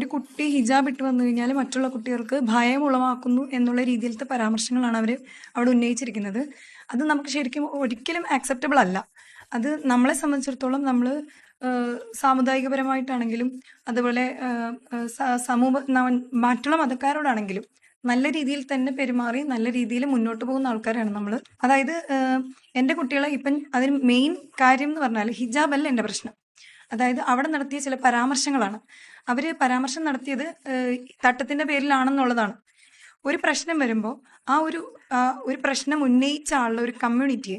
ഒരു കുട്ടി ഹിജാബ് ഇട്ട് വന്നു കഴിഞ്ഞാൽ മറ്റുള്ള കുട്ടികൾക്ക് ഭയം ഉളവാക്കുന്നു എന്നുള്ള രീതിയിലത്തെ പരാമർശങ്ങളാണ് അവർ അവിടെ ഉന്നയിച്ചിരിക്കുന്നത്. അത് നമുക്ക് ശരിക്കും ഒരിക്കലും ആക്സെപ്റ്റബിൾ അല്ല. അത് നമ്മളെ സംബന്ധിച്ചിടത്തോളം നമ്മൾ സാമുദായികപരമായിട്ടാണെങ്കിലും അതുപോലെ സമൂഹ മറ്റുള്ള മതക്കാരോടാണെങ്കിലും നല്ല രീതിയിൽ തന്നെ പെരുമാറി നല്ല രീതിയിൽ മുന്നോട്ട് പോകുന്ന ആൾക്കാരാണ് നമ്മൾ അതായത് എന്റെ കുട്ടികളെ ഇപ്പം അതിന് മെയിൻ കാര്യം എന്ന് പറഞ്ഞാൽ ഹിജാബ് അല്ല എന്റെ പ്രശ്നം. അതായത് അവിടെ നടത്തിയ ചില പരാമർശങ്ങളാണ്. അവർ പരാമർശം നടത്തിയത് തട്ടത്തിന്റെ പേരിലാണെന്നുള്ളതാണ്. ഒരു പ്രശ്നം വരുമ്പോൾ ആ ഒരു ഒരു പ്രശ്നം ഉന്നയിച്ച ആളുടെ ഒരു കമ്മ്യൂണിറ്റിയെ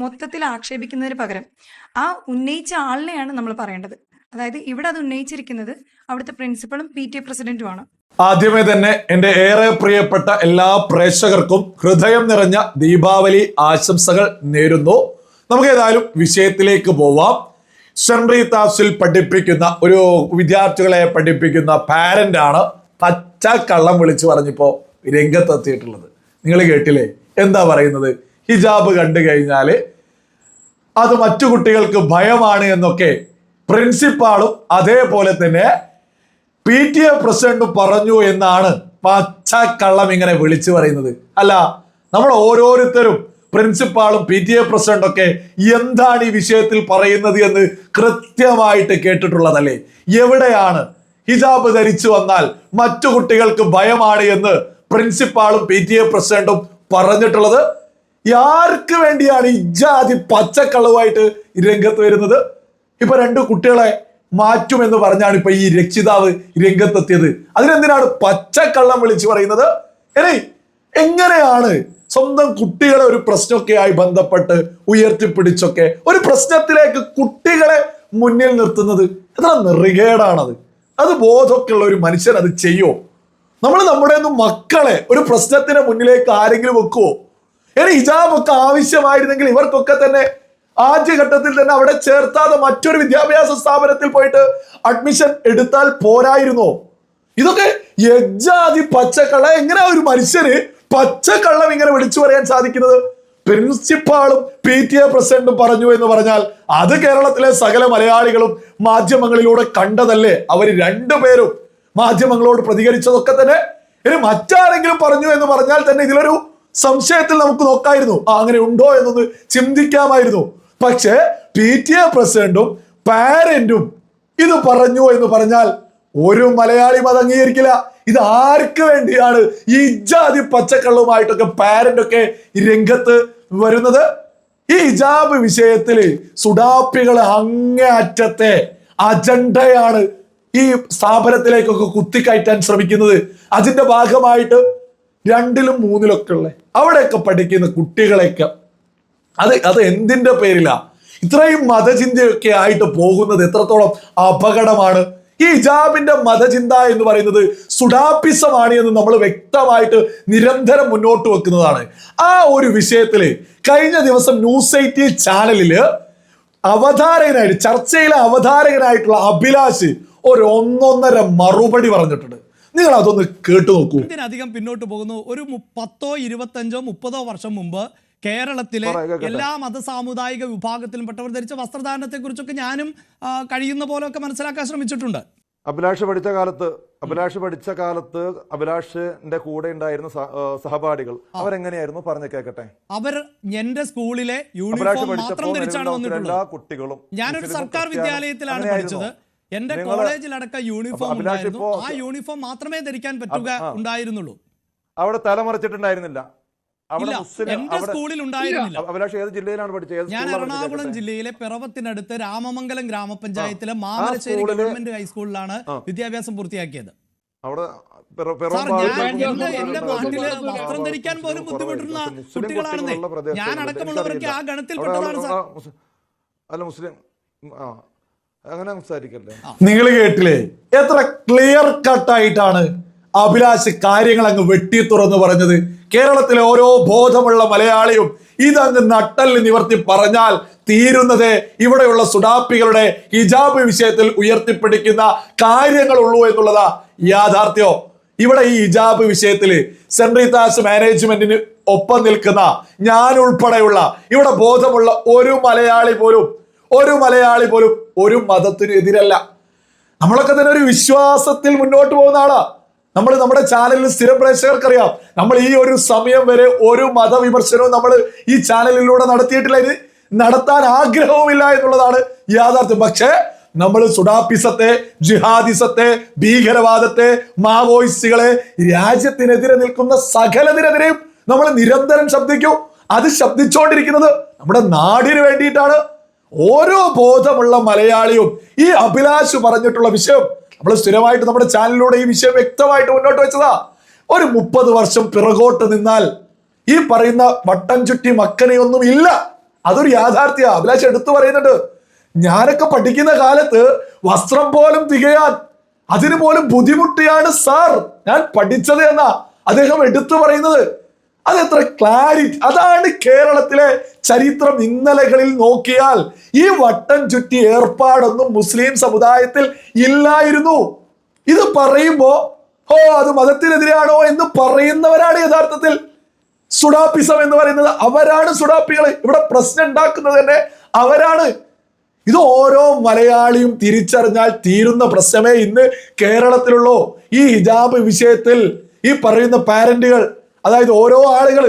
മൊത്തത്തിൽ ആക്ഷേപിക്കുന്നതിന് പകരം ആ ഉന്നയിച്ച ആളിനെയാണ് നമ്മൾ പറയേണ്ടത്. അതായത് ഇവിടെ അത് ഉന്നയിച്ചിരിക്കുന്നത് അവിടുത്തെ പ്രിൻസിപ്പളും പി ടി പ്രസിഡന്റുമാണ്. ആദ്യമേ തന്നെ എന്റെ ഏറെ പ്രിയപ്പെട്ട എല്ലാ പ്രേക്ഷകർക്കും ഹൃദയം നിറഞ്ഞ ദീപാവലി ആശംസകൾ നേരുന്നു. നമുക്ക് ഏതായാലും വിഷയത്തിലേക്ക് പോവാം. സെൻട്രി താസിൽ പഠിപ്പിക്കുന്ന ഒരു വിദ്യാർത്ഥികളെ പഠിപ്പിക്കുന്ന പാരന്റ് ആണ് പച്ച കള്ളം വിളിച്ചു പറഞ്ഞപ്പോ രംഗത്തെത്തിയിട്ടുള്ളത്. നിങ്ങൾ കേട്ടില്ലേ? എന്താ പറയുന്നത്? ഹിജാബ് കണ്ടു കഴിഞ്ഞാൽ അത് മറ്റു കുട്ടികൾക്ക് ഭയമാണ് എന്നൊക്കെ പ്രിൻസിപ്പാളും അതേപോലെ തന്നെ പി ടി എ പ്രസിഡന്റ് പറഞ്ഞു എന്നാണ് പച്ച കള്ളം ഇങ്ങനെ വിളിച്ചു പറയുന്നത്. അല്ല നമ്മൾ ഓരോരുത്തരും പ്രിൻസിപ്പാളും പി ടി എ പ്രസിഡന്റൊക്കെ എന്താണ് ഈ വിഷയത്തിൽ പറയുന്നത് എന്ന് കൃത്യമായിട്ട് കേട്ടിട്ടുള്ളതല്ലേ? എവിടെയാണ്? ഹിജാബ് ധരിച്ചു വന്നാൽ മറ്റു കുട്ടികൾക്ക് ഭയമാണ് എന്ന് പ്രിൻസിപ്പാളും പി ടി എ പ്രസിഡന്റും പറഞ്ഞിട്ടുള്ളത്. ആർക്ക് വേണ്ടിയാണ് ഈ ഇജാതി പച്ചക്കളവുമായിട്ട് രംഗത്ത് വരുന്നത്? ഇപ്പൊ രണ്ട് കുട്ടികളെ മാറ്റുമെന്ന് പറഞ്ഞാണ് ഇപ്പൊ ഈ രക്ഷിതാവ് രംഗത്തെത്തിയത്. അതിനെന്തിനാണ് പച്ചക്കള്ളം വിളിച്ചു പറയുന്നത്? ഇനി എങ്ങനെയാണ് സ്വന്തം കുട്ടികളെ ഒരു പ്രശ്നമൊക്കെ ആയി ബന്ധപ്പെട്ട് ഉയർത്തിപ്പിടിച്ചൊക്കെ ഒരു പ്രശ്നത്തിലേക്ക് കുട്ടികളെ മുന്നിൽ നിർത്തുന്നത്? എത്ര നിറികേടാണത്. അത് ബോധമൊക്കെ ഉള്ള ഒരു മനുഷ്യൻ അത് ചെയ്യുമോ നമ്മൾ നമ്മുടെ ഒന്നും മക്കളെ ഒരു പ്രശ്നത്തിന് മുന്നിലേക്ക് ആരെങ്കിലും വെക്കുവോ? ഇനി ഹിജാബൊക്കെ ആവശ്യമായിരുന്നെങ്കിൽ ഇവർക്കൊക്കെ തന്നെ ആദ്യഘട്ടത്തിൽ തന്നെ അവിടെ ചേർത്താതെ മറ്റൊരു വിദ്യാഭ്യാസ സ്ഥാപനത്തിൽ പോയിട്ട് അഡ്മിഷൻ എടുത്താൽ പോരായിരുന്നോ? ഇതൊക്കെ യജ്ജാതി പച്ചക്കള എങ്ങനെ ഒരു മനുഷ്യന് പച്ചക്കള്ളം ഇങ്ങനെ വിളിച്ചു പറയാൻ സാധിക്കുന്നത് പ്രിൻസിപ്പാളും പി ടി എ പ്രസിഡന്റും പറഞ്ഞു എന്ന് പറഞ്ഞാൽ അത് കേരളത്തിലെ സകല മലയാളികളും മാധ്യമങ്ങളിലൂടെ കണ്ടതല്ലേ? അവർ രണ്ടുപേരും മാധ്യമങ്ങളോട് പ്രതികരിച്ചതൊക്കെ തന്നെ. ഇനി മറ്റാരെങ്കിലും പറഞ്ഞു എന്ന് പറഞ്ഞാൽ തന്നെ ഇതിലൊരു സംശയത്തിൽ നമുക്ക് നോക്കായിരുന്നു. ആ അങ്ങനെ ഉണ്ടോ എന്നൊന്ന് ചിന്തിക്കാമായിരുന്നു. പക്ഷേ പി ടി എ പ്രസിഡന്റും പാരന്റും ഇത് പറഞ്ഞു എന്ന് പറഞ്ഞാൽ ഒരു മലയാളി അത് അംഗീകരിക്കില്ല. ഇത് ആർക്ക് വേണ്ടിയാണ് ഈ ഇജാതി പച്ചക്കള്ളുമായിട്ടൊക്കെ പാരന്റ് ഒക്കെ രംഗത്ത് വരുന്നത്? ഈ ഹിജാബ് വിഷയത്തിൽ സുഡാപ്പികളെ അങ്ങേയറ്റത്തെ അജണ്ടയാണ് ഈ സ്ഥാപനത്തിലേക്കൊക്കെ കുത്തിക്കയറ്റാൻ ശ്രമിക്കുന്നത്. അതിന്റെ ഭാഗമായിട്ട് രണ്ടിലും മൂന്നിലൊക്കെ ഉള്ള. അവിടെയൊക്കെ പഠിക്കുന്ന കുട്ടികളെയൊക്കെ. അത് അത് എന്തിന്റെ പേരിലാ? ഇത്രയും മതചിന്തയൊക്കെ ആയിട്ട് പോകുന്നത് എത്രത്തോളം അപകടമാണ് ഈ ഹിജാബിന്റെ മതചിന്ത എന്ന് പറയുന്നത് സുഡാപ്പിസമാണ് എന്ന് നമ്മൾ വ്യക്തമായിട്ട് നിരന്തരം മുന്നോട്ട് വെക്കുന്നതാണ്. ആ ഒരു വിഷയത്തിൽ കഴിഞ്ഞ ദിവസം ന്യൂസ് എയ്റ്റീൻ ചാനലിൽ അവതാരകനായിട്ട് ചർച്ചയിലെ അവതാരകനായിട്ടുള്ള അഭിലാഷ് ഒരു ഒന്നൊന്നര മറുപടി പറഞ്ഞിട്ടുണ്ട്. നിങ്ങൾ അതൊന്ന് കേട്ടു നോക്കൂ. ഇതിനധികം പിന്നോട്ട് പോകുന്നു. ഒരു പത്തോ ഇരുപത്തഞ്ചോ മുപ്പതോ വർഷം മുമ്പ് കേരളത്തിലെ എല്ലാ മത സാമുദായിക വിഭാഗത്തിലും പെട്ടവർ ധരിച്ച വസ്ത്രധാരണത്തെ കുറിച്ചൊക്കെ ഞാനും കഴിയുന്ന പോലെയൊക്കെ മനസ്സിലാക്കാൻ ശ്രമിച്ചിട്ടുണ്ട്. അഭിലാഷ് പഠിച്ച കാലത്ത് അഭിലാഷ് പഠിച്ച കാലത്ത് അഭിലാഷിന്റെ കൂടെ ഉണ്ടായിരുന്ന സഹപാഠികൾ അവരെങ്ങനെയായിരുന്നു? പറഞ്ഞു കേക്കട്ടെ അവർ എന്റെ സ്കൂളിലെ യൂണിഫോം മാത്രം ധരിച്ചാണ് വന്നിട്ടുള്ളത്. കുട്ടികളും ഞാനൊരു സർക്കാർ വിദ്യാലയത്തിലാണ് പഠിച്ചത്. എന്റെ കോളേജിൽ കോളേജിലടക്കം യൂണിഫോം ഉണ്ടായിരുന്നു. ആ യൂണിഫോം മാത്രമേ ധരിക്കാൻ പറ്റുക ഉണ്ടായിരുന്നുള്ളൂ. അവിടെ തലമറിച്ചിട്ടുണ്ടായിരുന്നില്ല. എന്റെ സ്കൂളിൽ ഉണ്ടായിരുന്നില്ല. ഏത് ജില്ലയിലാണ് പഠിച്ചത്? ഞാൻ എറണാകുളം ജില്ലയിലെ പിറവത്തിനടുത്ത് രാമമംഗലം ഗ്രാമപഞ്ചായത്തിലെ മാമലശ്ശേരി ഗവൺമെന്റ് ഹൈസ്കൂളിലാണ് വിദ്യാഭ്യാസം പൂർത്തിയാക്കിയത്. അവിടെ എന്റെ നാട്ടിൽ വസ്ത്രം ധരിക്കാൻ പോലും ബുദ്ധിമുട്ടുന്ന കുട്ടികളാണെന്നേ ഞാൻ അടക്കമുള്ളവരൊക്കെ ആ ഗണത്തിൽപ്പെട്ടതാണ് അല്ല മുസ്ലിം ആ അങ്ങനെ സംസാരിക്കല്ലേ? നിങ്ങൾ കേട്ടില്ലേ? എത്ര ക്ലിയർ കട്ടായിട്ടാണ് അഭിലാഷ് കാര്യങ്ങൾ അങ്ങ് വെട്ടി തുറന്നു പറഞ്ഞത്. കേരളത്തിലെ ഓരോ ബോധമുള്ള മലയാളിയും ഇതങ്ങ് നട്ടൽ നിവർത്തി പറഞ്ഞാൽ തീരുന്നത് ഇവിടെയുള്ള സുഡാപ്പികളുടെ ഹിജാബ് വിഷയത്തിൽ ഉയർത്തിപ്പിടിക്കുന്ന കാര്യങ്ങളുള്ളൂ എന്നുള്ളതാ യാഥാർത്ഥ്യം. ഇവിടെ ഈ ഹിജാബ് വിഷയത്തിൽ സെൻട്രൽ താസ് മാനേജ്മെന്റിന് ഒപ്പം നിൽക്കുന്ന ഞാൻ ഉൾപ്പെടെയുള്ള ഇവിടെ ബോധമുള്ള ഒരു മലയാളി പോലും ഒരു മലയാളി പോലും ഒരു മതത്തിനും എതിരല്ല നമ്മളൊക്കെ തന്നെ ഒരു വിശ്വാസത്തിൽ മുന്നോട്ട് പോകുന്ന ആളാ. നമ്മൾ നമ്മുടെ ചാനലിൽ സ്ഥിരം പ്രേക്ഷകർക്കറിയാം. നമ്മൾ ഈ ഒരു സമയം വരെ ഒരു മതവിമർശനവും നമ്മൾ ഈ ചാനലിലൂടെ നടത്തിയിട്ടില്ല. ഇത് നടത്താൻ ആഗ്രഹവുമില്ല എന്നുള്ളതാണ് യാഥാർത്ഥ്യം. പക്ഷേ നമ്മൾ സുഡാപ്പിസത്തെ ജിഹാദിസത്തെ ഭീകരവാദത്തെ മാവോയിസ്റ്റുകളെ രാജ്യത്തിനെതിരെ നിൽക്കുന്ന സകലതിനെതിരെയും നമ്മൾ നിരന്തരം ശബ്ദിക്കും. അത് ശബ്ദിച്ചുകൊണ്ടിരിക്കുന്നത് നമ്മുടെ നാടിന് വേണ്ടിയിട്ടാണ്. ഓരോ ബോധമുള്ള മലയാളിയും ഈ അഭിലാഷ് പറഞ്ഞിട്ടുള്ള വിഷയം നമ്മൾ സ്ഥിരമായിട്ട് നമ്മുടെ ചാനലിലൂടെ ഈ വിഷയം വ്യക്തമായിട്ട് മുന്നോട്ട് വെച്ചതാ. ഒരു മുപ്പത് വർഷം പിറകോട്ട് നിന്നാൽ ഈ പറയുന്ന വട്ടം ചുറ്റി മക്കനെയൊന്നും ഇല്ല. അതൊരു യാഥാർത്ഥ്യ. അഭിലാഷ് എടുത്തു പറയുന്നുണ്ട്. ഞാനൊക്കെ പഠിക്കുന്ന കാലത്ത് വസ്ത്രം പോലും തികയാൻ അതിനു പോലും ബുദ്ധിമുട്ടിയാണ് സാർ. ഞാൻ പഠിച്ചത് എന്നാ അദ്ദേഹം എടുത്തു പറയുന്നത്. അതെത്ര ക്ലാരിറ്റി അതാണ് കേരളത്തിലെ ചരിത്രം ഇന്നലകളിൽ നോക്കിയാൽ. ഈ വട്ടം ചുറ്റി ഏർപ്പാടൊന്നും മുസ്ലിം സമുദായത്തിൽ ഇല്ലായിരുന്നു. ഇത് പറയുമ്പോ ഓ അത് മതത്തിനെതിരാണോ എന്ന് പറയുന്നവരാണ് യഥാർത്ഥത്തിൽ. സുഡാപ്പിസം എന്ന് പറയുന്നത് അവരാണ് സുഡാപ്പികൾ ഇവിടെ പ്രശ്നം ഉണ്ടാക്കുന്നത് തന്നെ അവരാണ്. ഇത് ഓരോ മലയാളിയും തിരിച്ചറിഞ്ഞാൽ തീരുന്ന പ്രശ്നമേ ഇന്ന് കേരളത്തിലുള്ളൂ. ഈ ഹിജാബ് വിഷയത്തിൽ ഈ പറയുന്ന പാരന്റുകൾ അതായത് ഓരോ ആളുകൾ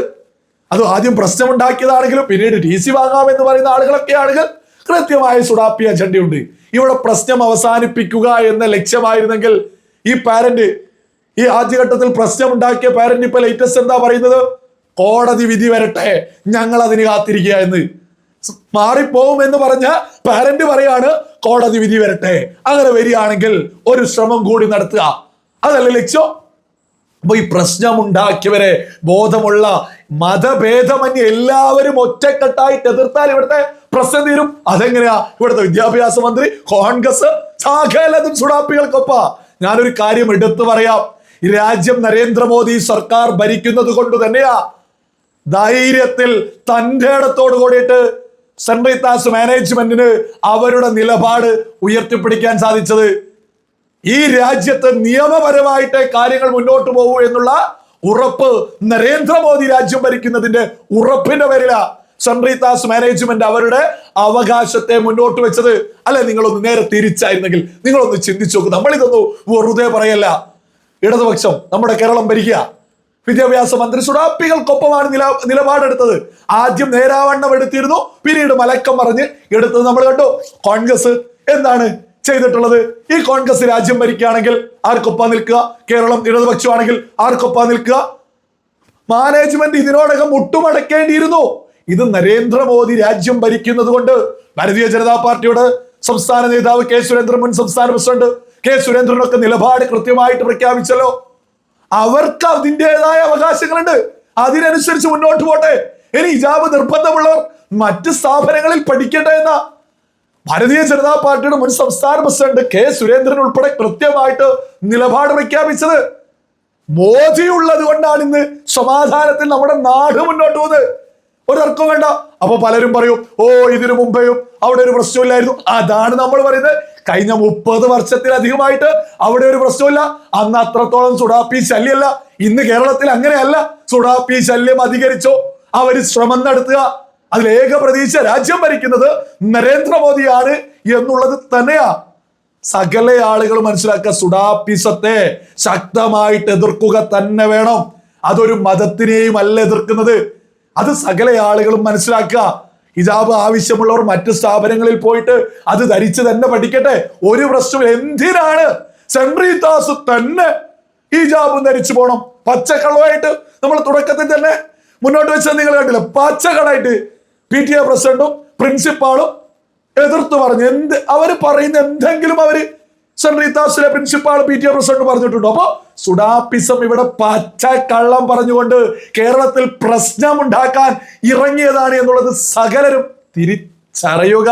അത് ആദ്യം പ്രശ്നമുണ്ടാക്കിയതാണെങ്കിലും പിന്നീട് ടി സി വാങ്ങാമെന്ന് പറയുന്ന ആളുകളൊക്കെ ആളുകൾ കൃത്യമായ സുഡാപ്പി അജണ്ടയുണ്ട്. ഇവിടെ പ്രശ്നം അവസാനിപ്പിക്കുക എന്ന ലക്ഷ്യമായിരുന്നെങ്കിൽ ഈ പാരന്റ് ഈ ആദ്യഘട്ടത്തിൽ പ്രശ്നം ഉണ്ടാക്കിയ പാരന്റ് ഇപ്പൊ ലേറ്റസ്റ്റ് എന്താ പറയുന്നത്? കോടതി വിധി വരട്ടെ. ഞങ്ങൾ അതിന് കാത്തിരിക്കുക എന്ന്. മാറിപ്പോവും എന്ന് പറഞ്ഞ പാരന്റ് പറയാണ് കോടതി വിധി വരട്ടെ. അങ്ങനെ വരികയാണെങ്കിൽ ഒരു ശ്രമം കൂടി നടത്തുക. അതല്ലേ ലക്ഷ്യം? അപ്പൊ ഈ പ്രശ്നമുണ്ടാക്കിയവരെ ബോധമുള്ള മതഭേദമന്യ എല്ലാവരും ഒറ്റക്കെട്ടായിട്ട് എതിർത്താൽ ഇവിടുത്തെ പ്രശ്നം തീരും. അതെങ്ങനെയാ? ഇവിടുത്തെ വിദ്യാഭ്യാസ മന്ത്രി കോൺഗ്രസ് സകലതും സുഡാപ്പികൾക്കൊപ്പ. ഞാനൊരു കാര്യം എടുത്തു പറയാം. രാജ്യം നരേന്ദ്രമോദി സർക്കാർ ഭരിക്കുന്നത് കൊണ്ട് തന്നെയാ. ധൈര്യത്തിൽ തന്റെ ഇടത്തോട് കൂടിയിട്ട് സെൻട്രൽ താസ് മാനേജ്മെന്റിന് അവരുടെ നിലപാട് ഉയർത്തിപ്പിടിക്കാൻ സാധിച്ചത്. ഈ രാജ്യത്ത് നിയമപരമായിട്ട് കാര്യങ്ങൾ മുന്നോട്ട് പോകൂ എന്നുള്ള ഉറപ്പ് നരേന്ദ്രമോദി രാജ്യം ഭരിക്കുന്നതിന്റെ ഉറപ്പിന്റെ പേരില സൺറീതാസ് താസ് മാനേജ്മെന്റ് അവരുടെ അവകാശത്തെ മുന്നോട്ട് വെച്ചത്. അല്ലെ നിങ്ങളൊന്ന് നേരെ തിരിച്ചായിരുന്നെങ്കിൽ നിങ്ങളൊന്ന് ചിന്തിച്ചു നോക്കും. നമ്മളിതൊന്നും വെറുതെ പറയല്ല. ഇടതുപക്ഷം നമ്മുടെ കേരളം ഭരിക്കുക. വിദ്യാഭ്യാസ മന്ത്രി സുഡാപ്പികൾക്കൊപ്പമാണ് നില നിലപാടെടുത്തത്. ആദ്യം നേരാവണ്ണം എടുത്തിരുന്നു പിന്നീട് മലക്കം പറഞ്ഞ് എടുത്തത് നമ്മൾ കണ്ടു. കോൺഗ്രസ് എന്താണ്? ചെയ്തിട്ടുള്ളത്? ഈ കോൺഗ്രസ് രാജ്യം ഭരിക്കുകയാണെങ്കിൽ ആർക്കൊപ്പാ നിൽക്കുക? കേരളം ഇടതുപക്ഷമാണെങ്കിൽ ആർക്കൊപ്പാ നിൽക്കുക? മാനേജ്മെന്റ് ഇതിനോടകം മുട്ടുമടക്കേണ്ടിയിരുന്നു. ഇത് നരേന്ദ്രമോദി രാജ്യം ഭരിക്കുന്നത് കൊണ്ട് ഭാരതീയ ജനതാ പാർട്ടിയുടെ സംസ്ഥാന നേതാവ് കെ സുരേന്ദ്രൻ മുൻ സംസ്ഥാന പ്രസിഡന്റ് കെ സുരേന്ദ്രനൊക്കെ നിലപാട് കൃത്യമായിട്ട് പ്രഖ്യാപിച്ചല്ലോ. അവർക്ക് അതിന്റെതായ അവകാശങ്ങളുണ്ട്. അതിനനുസരിച്ച് മുന്നോട്ട് പോട്ടെ. ഇനി ഇജാബ് നിർബന്ധമുള്ളവർ മറ്റ് സ്ഥാപനങ്ങളിൽ പഠിക്കട്ടെ എന്ന ഭാരതീയ ജനതാ പാർട്ടിയുടെ മുൻ സംസ്ഥാന പ്രസിഡന്റ് കെ സുരേന്ദ്രൻ ഉൾപ്പെടെ കൃത്യമായിട്ട് നിലപാട് പ്രഖ്യാപിച്ചത്. മോദി കൊണ്ടാണ് ഇന്ന് സമാധാനത്തിൽ നമ്മുടെ നാട് മുന്നോട്ട് പോകുന്നത്. ഒരു തർക്കവും വേണ്ട. അപ്പൊ പലരും പറയും ഓ ഇതിനു മുമ്പേയും അവിടെ ഒരു പ്രശ്നമില്ലായിരുന്നു. അതാണ് നമ്മൾ പറയുന്നത്. കഴിഞ്ഞ മുപ്പത് വർഷത്തിലധികമായിട്ട് അവിടെ ഒരു പ്രശ്നമില്ല. അന്ന് അത്രത്തോളം സുഡാപ്പി ശല്യമല്ല. ഇന്ന് കേരളത്തിൽ അങ്ങനെയല്ല. സുഡാപ്പി ശല്യം അധികരിച്ചോ. അവർ ശ്രമം നടത്തുക. അതിൽ ഏക പ്രതീക്ഷ രാജ്യം ഭരിക്കുന്നത് നരേന്ദ്രമോദിയാണ് എന്നുള്ളത് തന്നെയാ. സകല ആളുകൾ മനസ്സിലാക്കുക സുഡാപ്പിസത്തെ ശക്തമായിട്ട് എതിർക്കുക തന്നെ വേണം. അതൊരു മതത്തിനെയും അല്ല എതിർക്കുന്നത്. അത് സകല ആളുകളും മനസ്സിലാക്കുക. ഹിജാബ് ആവശ്യമുള്ളവർ മറ്റ് സ്ഥാപനങ്ങളിൽ പോയിട്ട് അത് ധരിച്ച് തന്നെ പഠിക്കട്ടെ. ഒരു പ്രശ്നം എന്തിനാണ്? സെൻട്രി ദാസ് തന്നെ ഹിജാബ് ധരിച്ചു പോണം. പച്ചക്കള്ളമായിട്ട് നമ്മൾ തുടക്കത്തിൽ തന്നെ മുന്നോട്ട് വെച്ചത് നിങ്ങൾ കണ്ടില്ല? പച്ചക്കടായിട്ട് പി ടി എ പ്രസിഡന്റും പ്രിൻസിപ്പാളും എതിർത്ത് പറഞ്ഞു. എന്ത് അവർ പറയുന്ന എന്തെങ്കിലും അവർ central താസിലെ principal P T A president പറഞ്ഞിട്ടുണ്ടോ? അപ്പൊ സുഡാപ്പിസം ഇവിടെ പച്ച കള്ളം പറഞ്ഞുകൊണ്ട് കേരളത്തിൽ പ്രശ്നമുണ്ടാക്കാൻ ഇറങ്ങിയതാണ് എന്നുള്ളത് സകലരും തിരിച്ചറിയുക.